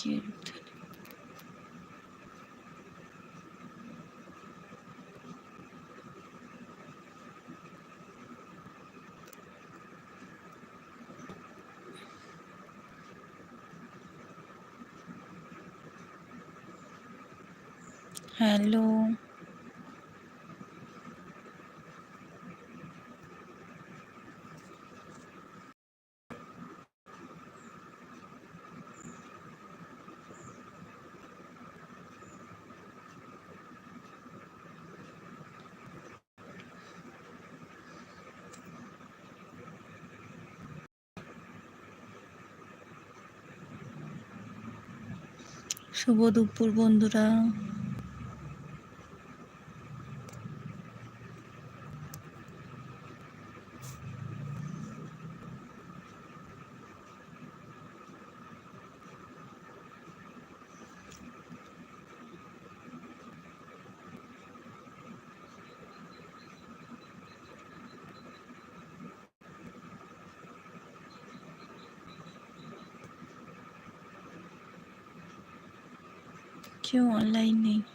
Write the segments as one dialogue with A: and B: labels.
A: কে hello শুভ দুপুর বন্ধুরা। Siêu!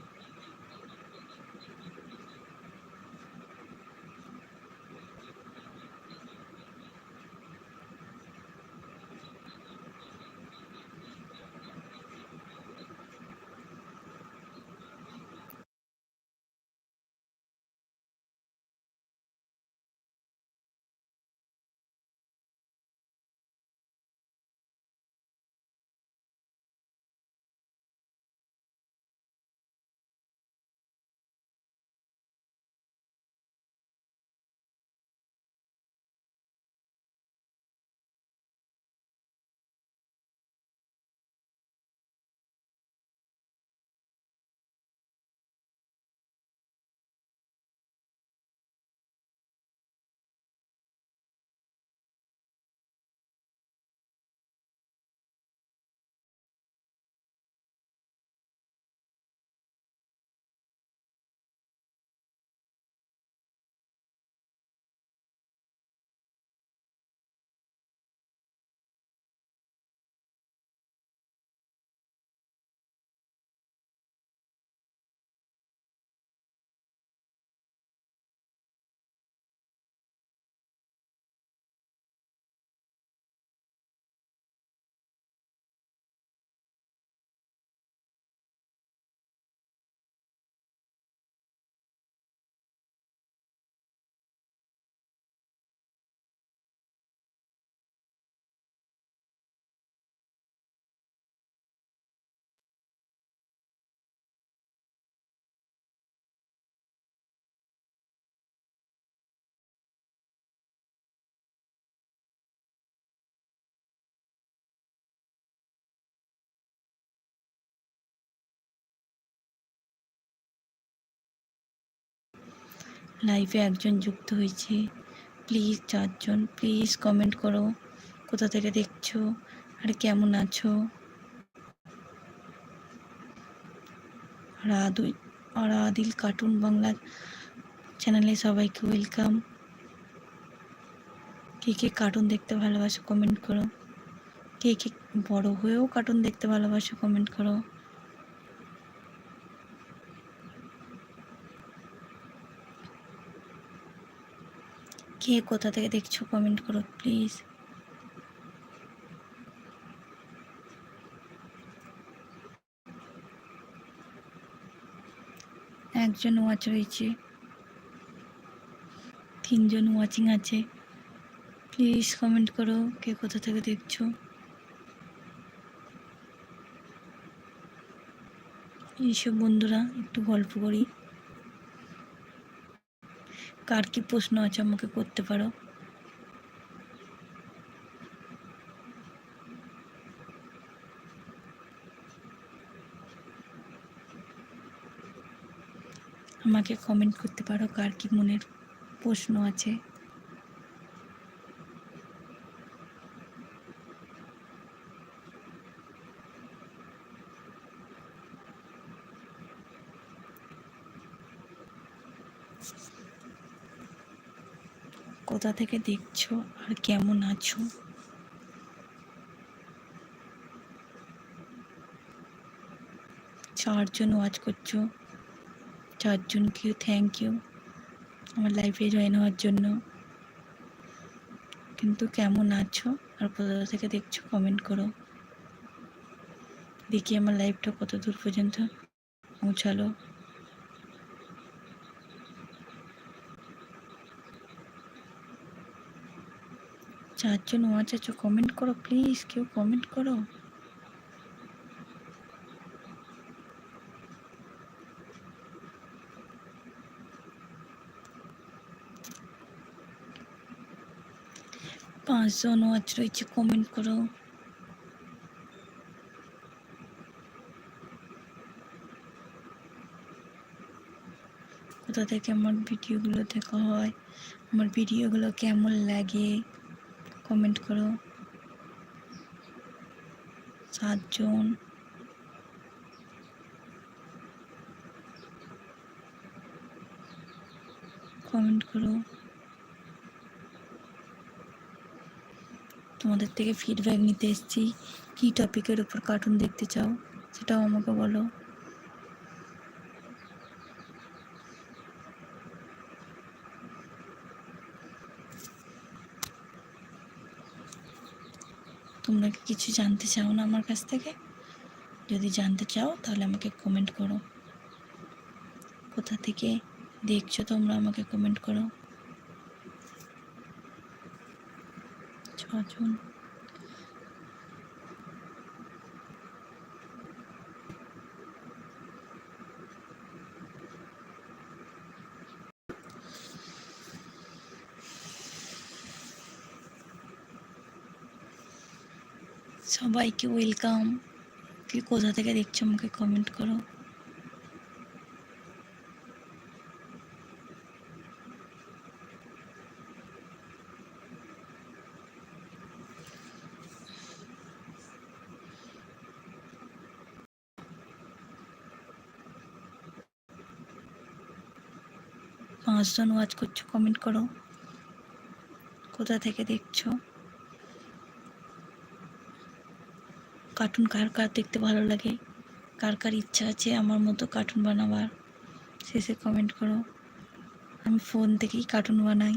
A: লাইভে একজন যুক্ত হয়েছে। প্লিজ চারজন, প্লিজ কমেন্ট করো, কোথা থেকে দেখছ, আর কেমন আছো? আর আদিল কার্টুন বাংলার চ্যানেলে সবাইকে ওয়েলকাম। কে কে কার্টুন দেখতে ভালোবাসো কমেন্ট করো। কে কে বড় হয়েও কার্টুন দেখতে ভালোবাসো কমেন্ট করো। কে কোথা থেকে দেখছ? কমেন্ট করো প্লিজ একজন ওয়াচ রয়েছে। তিনজন ওয়াচিং আছে। প্লিজ কমেন্ট করো, কে কোথা থেকে দেখছ? এইসব বন্ধুরা, একটু গল্প করি। কার কি প্রশ্ন আছে আমাকে করতে পারো? আমাকে কমেন্ট করতে পারো কার কি মনের প্রশ্ন আছে? কোথা থেকে দেখছ আর কেমন আছো? চারজন ওয়াচ করছ চারজন চারজনকে থ্যাংক ইউ আমার লাইফে জয়েন হওয়ার জন্য। কিন্তু কেমন আছো আর কোথা থেকে দেখছ কমেন্ট করো। দেখি আমার লাইফটা কত দূর পর্যন্ত পৌঁছালো। চারজন ওয়াচ আছো কমেন্ট করো প্লিজ কেউ কমেন্ট করো। পাঁচজন ওয়াচ রয়েছে কমেন্ট করো। কোথা থেকে আমার ভিডিওগুলো দেখা হয়, আমার ভিডিওগুলো কেমন লাগে? কমেন্ট করো। সাতজন। কমেন্ট করো। তোমাদের থেকে ফিডব্যাক নিতে এসেছি। কী টপিকের উপর কার্টুন দেখতে চাও, সেটাও আমাকে বলো। তোমরা কি কিছু জানতে চাও না আমার কাছ থেকে? যদি জানতে চাও, তাহলে আমাকে কমেন্ট করো। কোথা থেকে দেখছ তোমরা আমাকে কমেন্ট করো? ছজন সবাইকে ওয়েলকাম। কি কোথা থেকে দেখছ আমাকে কমেন্ট করো। পাঁচজন ওয়াচ করছ কমেন্ট করো। কোথা থেকে দেখছ? কার্টুন কার কার দেখতে ভালো লাগে? কার কার ইচ্ছা আছে আমার মতো কার্টুন বানাবার? শেষে কমেন্ট করো। আমি ফোন থেকেই কার্টুন বানাই।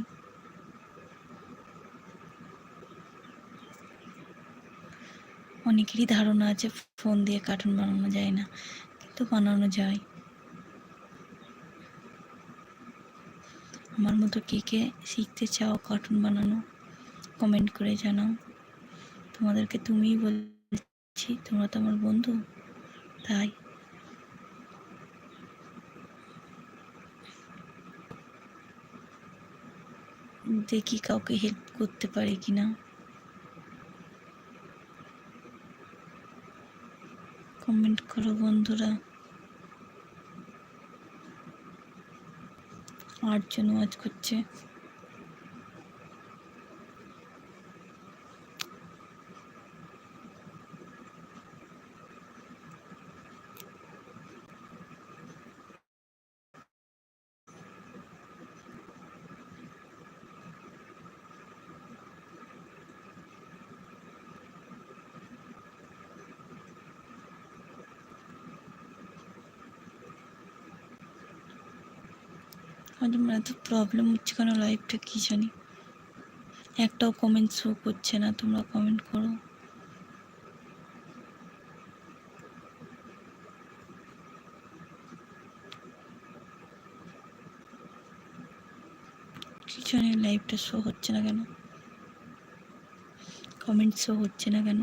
A: অনেকেরই ধারণা আছে ফোন দিয়ে কার্টুন বানানো যায় না, কিন্তু বানানো যায়। আমার মতো কে কে শিখতে চাও কার্টুন বানানো কমেন্ট করে জানাও। তোমাদেরকে তুমিই বলছি তোমরা তো আমার বন্ধু, তাই। দেখি কাউকে হেল্প করতে পারি কিনা। কমেন্ট করো বন্ধুরা। আটজন ওয়াচ করছে। আমার এত প্রবলেম হচ্ছে কেন লাইফটা কি জানি? একটাও কমেন্ট শো করছে না, তোমরা কমেন্ট করো। কি জানি লাইভটা শো হচ্ছে না কেন? কমেন্ট শো হচ্ছে না কেন?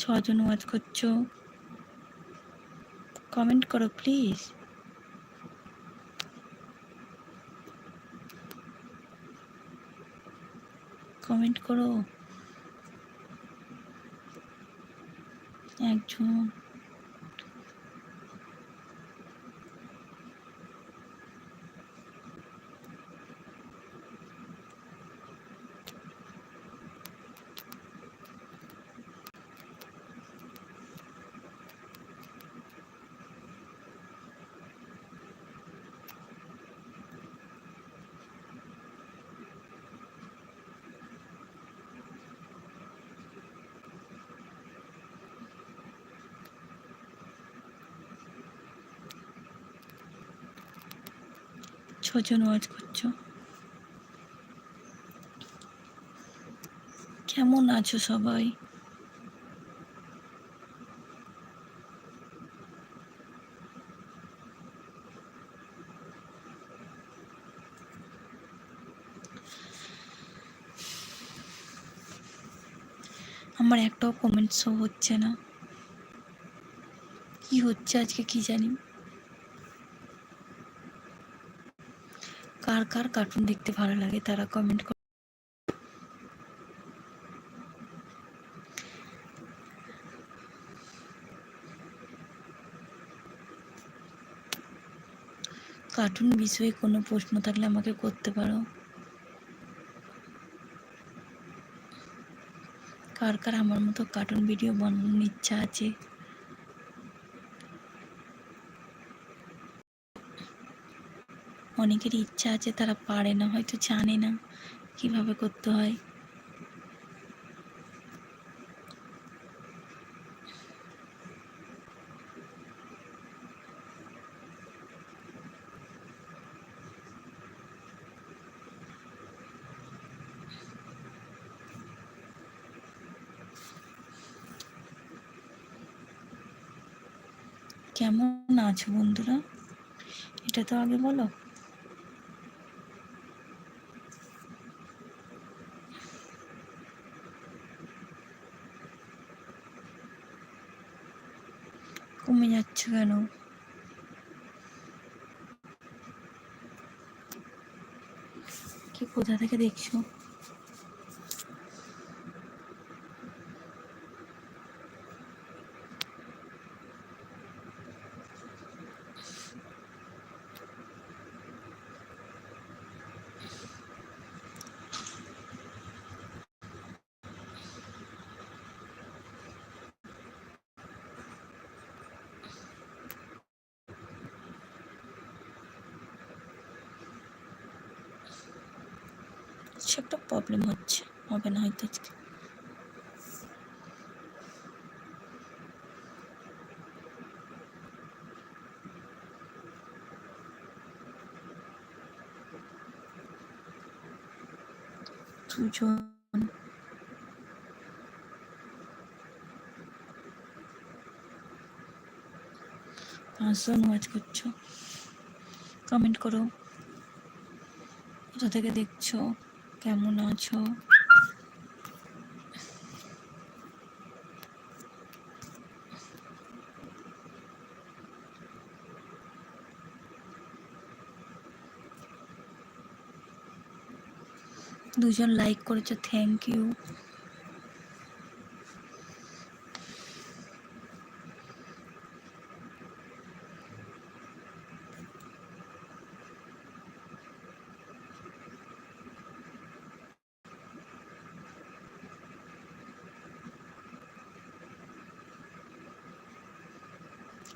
A: ছজন ওয়াচ করছ? কমেন্ট করো প্লিজ কমেন্ট করো। একজন ছজন ওয়াচ করছ? কেমন আছো সবাই? আমার একটাও কমেন্ট শো হচ্ছে না। কি হচ্ছে আজকে কি জানি? কার কার কার্টুন দেখতে ভালো লাগে তারা কমেন্ট করে কার্টুন বিষয়ে কোনো প্রশ্ন থাকলে আমাকে করতে পারো। কার কার আমার মতো কার্টুন ভিডিও বানানোর ইচ্ছা আছে? অনেকেরই ইচ্ছা আছে, তারা পারে না, হয়তো জানে না কীভাবে করতে হয়। কেমন আছো বন্ধুরা? এটা তো আগে বলো। কমে যাচ্ছে কেন? কি কোথা থেকে দেখছ? কিছু একটা প্রবলেম হচ্ছে। হবে না হয়তো আজকে। দুজন। পাঁচজন করছ। কমেন্ট করো। কোথা থেকে দেখছ? কেমন আছো? দুজন লাইক করেছ থ্যাংক ইউ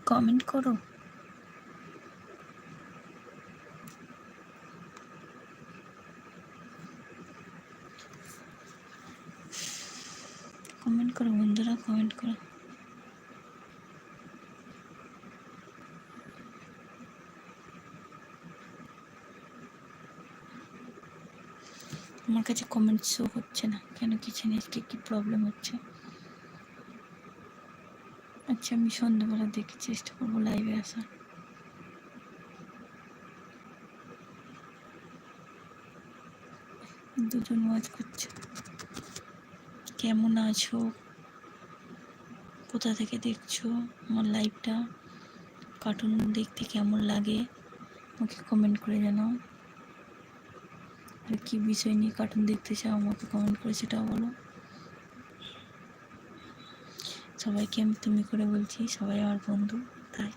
A: কমেন্ট করো। কমেন্ট করো বন্ধুরা কমেন্ট করো। আমার কাছে কমেন্ট শো হচ্ছে না। কেন নেই আজকে কি প্রবলেম হচ্ছে? আচ্ছা আমি সন্ধ্যাবেলা দেখে চেষ্টা করব লাইভে আসার। দুজন ওয়াচ করছে। কেমন আছো? কোথা থেকে দেখছ আমার লাইভটা কার্টুন দেখতে কেমন লাগে? আমাকে কমেন্ট করে জানাও। আর কি বিষয় নিয়ে কার্টুন দেখতে চাও আমাকে কমেন্ট করে সেটাও বলো। সবাইকে আমি তুমি করে বলছি সবাই আমার বন্ধু তাই।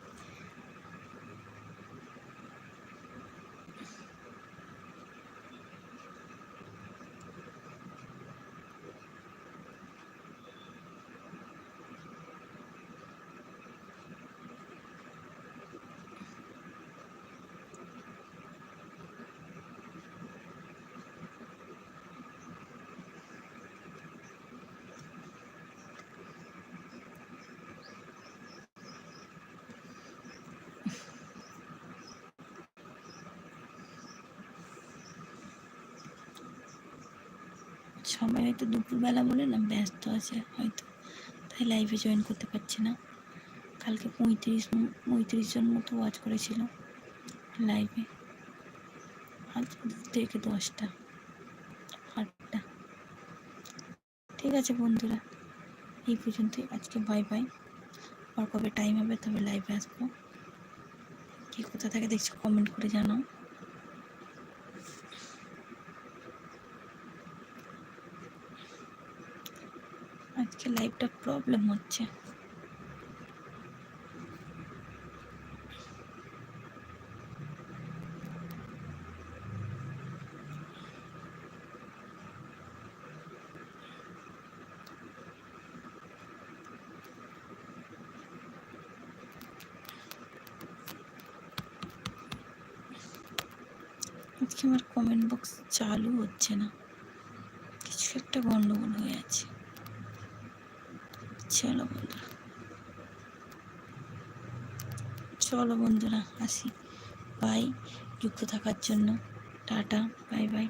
A: সময় হয়তো দুপুরবেলা বলে না, ব্যস্ত আছে হয়তো। তাই লাইভে জয়েন করতে পারছি না। কালকে পঁয়ত্রিশ পঁয়ত্রিশ জন মতো ওয়াচ করেছিল লাইভে আজ থেকে দশটা, আটটা। ঠিক আছে বন্ধুরা, এই পর্যন্তই। আজকে বাই বাই আর কবে টাইম হবে তবে লাইভে আসব। কে কোথা থেকে দেখছ কমেন্ট করে জানাও। আজকে লাইভটা প্রবলেম হচ্ছে। আজকে আমার কমেন্ট বক্স চালু হচ্ছে না। কিছু একটা গন্ডগোল হয়ে আছে। চলো বন্ধুরা। চলো বন্ধুরা আসি। বাই যুক্ত থাকার জন্য। টাটা। Bye bye